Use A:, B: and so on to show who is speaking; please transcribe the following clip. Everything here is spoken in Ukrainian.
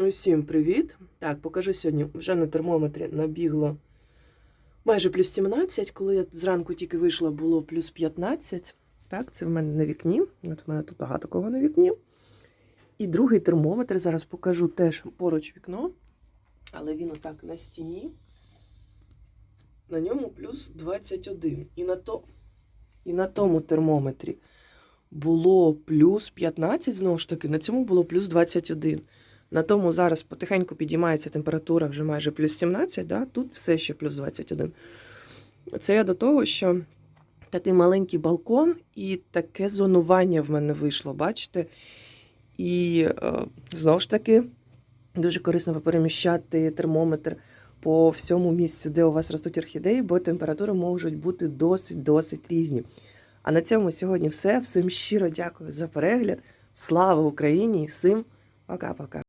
A: Усім привіт! Так, покажу сьогодні. Вже на термометрі набігло майже плюс 17. Коли я зранку тільки вийшла, було плюс 15. Так, це в мене на вікні. От в мене тут багато кого на вікні. І другий термометр зараз покажу теж поруч вікно. Але він отак на стіні. На ньому плюс 21. І на, то, і на тому термометрі було плюс 15, знову ж таки, на цьому було плюс 21. На тому зараз потихеньку підіймається температура вже майже плюс 17, да? тут все ще плюс 21. Це я до того, що такий маленький балкон і таке зонування в мене вийшло, бачите? І е, знову ж таки, дуже корисно переміщати термометр по всьому місцю, де у вас ростуть орхідеї, бо температури можуть бути досить-досить різні. А на цьому сьогодні все. Всім щиро дякую за перегляд. Слава Україні! Всім пока-пока!